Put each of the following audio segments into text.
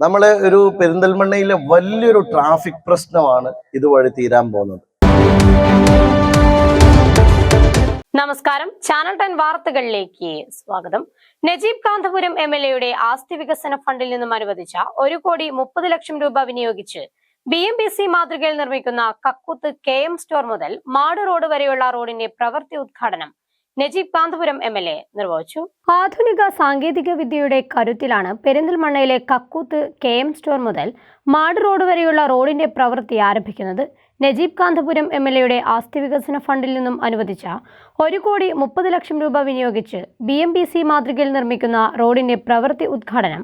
നമ്മളെ ഒരു പെരിന്തൽമണ്ണയിലെ വലിയൊരു ട്രാഫിക് പ്രശ്നമാണ് ഇതുവഴി തീരാൻ പോകുന്നത്. നമസ്കാരം. ചാനൽ ടെൻ വാർത്തകളിലേക്ക് സ്വാഗതം. നജീബ് കാന്തപുരം എം എൽ എയുടെ ആസ്തി വികസന ഫണ്ടിൽ നിന്നും അനുവദിച്ച ഒരു കോടി മുപ്പത് ലക്ഷം രൂപ വിനിയോഗിച്ച് ബി എം ബി സി മാതൃകയിൽ നിർമ്മിക്കുന്ന കക്കുത്ത് കെ എം സ്റ്റോർ മുതൽ മാട് റോഡ് വരെയുള്ള റോഡിന്റെ പ്രവൃത്തി ഉദ്ഘാടനം Najeeb Kanthapuram M L A നിർവഹിച്ചു. ആധുനിക സാങ്കേതിക വിദ്യയുടെ കരുത്തിലാണ് പെരിന്തൽമണ്ണയിലെ കക്കൂത്ത് കെ എം സ്റ്റോർ മുതൽ മാട് റോഡ് വരെയുള്ള റോഡിന്റെ പ്രവൃത്തി ആരംഭിക്കുന്നത്. നജീബ് കാന്തപുരം എം എൽ എയുടെ ആസ്തി വികസന ഫണ്ടിൽ നിന്നും അനുവദിച്ച ഒരു കോടി മുപ്പത് ലക്ഷം രൂപ വിനിയോഗിച്ച് ബി എം ബി സി മാതൃകയിൽ നിർമ്മിക്കുന്ന റോഡിന്റെ പ്രവൃത്തി ഉദ്ഘാടനം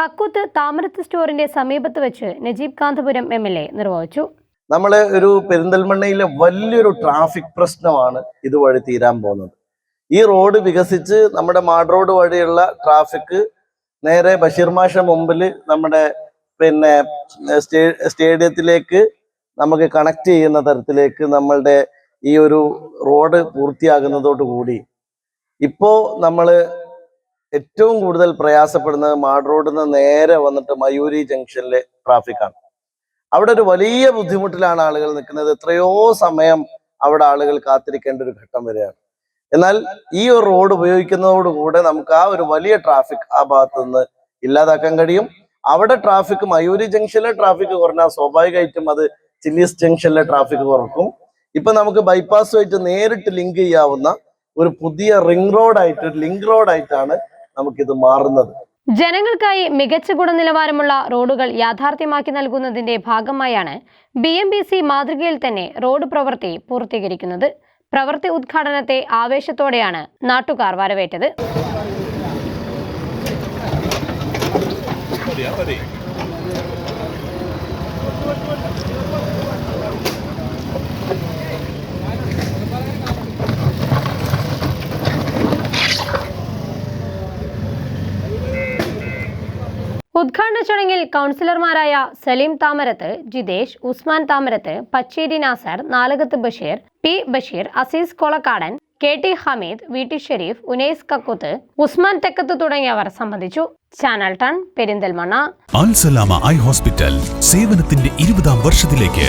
കക്കൂത്ത് താമരത്ത് സ്റ്റോറിന്റെ സമീപത്ത് വെച്ച് Najeeb Kanthapuram M L A നിർവഹിച്ചു. നമ്മളെ ഒരു പെരിന്തൽമണ്ണയിലെ വലിയൊരു ട്രാഫിക് പ്രശ്നമാണ് ഇതുവഴി തീരാൻ പോകുന്നത്. ഈ റോഡ് വികസിച്ച് നമ്മുടെ മാഡ് റോഡ് വഴിയുള്ള ട്രാഫിക് നേരെ ബഷീർ മാഷ മുമ്പിൽ നമ്മുടെ പിന്നെ സ്റ്റേ- സ്റ്റേഡിയത്തിലേക്ക് നമുക്ക് കണക്ട് ചെയ്യുന്ന തരത്തിലേക്ക് നമ്മളുടെ ഈ ഒരു റോഡ് പൂർത്തിയാകുന്നതോടുകൂടി ഇപ്പോൾ നമ്മൾ ഏറ്റവും കൂടുതൽ പ്രയാസപ്പെടുന്നത് മാഡ് റോഡിൽ നിന്ന് നേരെ വന്നിട്ട് മയൂരി ജംഗ്ഷനിലെ ട്രാഫിക്കാണ് അവിടെ ഒരു വലിയ ബുദ്ധിമുട്ടിലാണ് ആളുകൾ നിൽക്കുന്നത്. എത്രയോ സമയം അവിടെ ആളുകൾ കാത്തിരിക്കേണ്ട ഒരു ഘട്ടം വരികയാണ് എന്നാൽ ഈ ഒരു റോഡ് ഉപയോഗിക്കുന്നതോടുകൂടെ നമുക്ക് ആ ഒരു വലിയ ട്രാഫിക് ആ ഭാഗത്ത് നിന്ന് ഇല്ലാതാക്കാൻ കഴിയും. അവിടെ ട്രാഫിക് മയൂരി ജംഗ്ഷനിലെ ട്രാഫിക് കുറഞ്ഞാൽ സ്വാഭാവികമായിട്ടും അത് ചില്ലീസ് ജംഗ്ഷനിലെ ട്രാഫിക് കുറക്കും. ഇപ്പൊ നമുക്ക് ബൈപ്പാസുമായിട്ട് നേരിട്ട് ലിങ്ക് ചെയ്യാവുന്ന ഒരു പുതിയ റിംഗ് റോഡായിട്ട് ലിങ്ക് റോഡായിട്ടാണ് നമുക്കിത് മാറുന്നത്. ജനങ്ങൾക്കായി മികച്ച ഗുണനിലവാരമുള്ള റോഡുകൾ യാഥാർത്ഥ്യമാക്കി നൽകുന്നതിന്റെ ഭാഗമായാണ് ബി എം ബി സി മാതൃകയിൽ തന്നെ റോഡ് പ്രവൃത്തി പൂർത്തീകരിക്കുന്നത്. പ്രവൃത്തി ഉദ്ഘാടനത്തെ ആവേശത്തോടെയാണ് നാട്ടുകാർ വരവേറ്റത്. ഉദ്ഘാടന ചടങ്ങിൽ കൗൺസിലർമാരായ Saleem Thamarath Jithesh Usman Thamarath Pacheri Nasar Nalakath Basheer P Basheer Azeez Kolakkadan K T Hameed V T Shareef Unes Kakkuth Usman Thekkath തുടങ്ങിയവർ സംബന്ധിച്ചു. ചാനൽ ടൺ പെരിന്തൽമണ്ണ. അൽസലാമ ഐ ഹോസ്പിറ്റൽ സേവനത്തിന്റെ ഇരുപതാം വർഷത്തിലേക്ക്.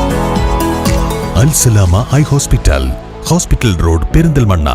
Alsalama eye hospital hospital road Perinthalmanna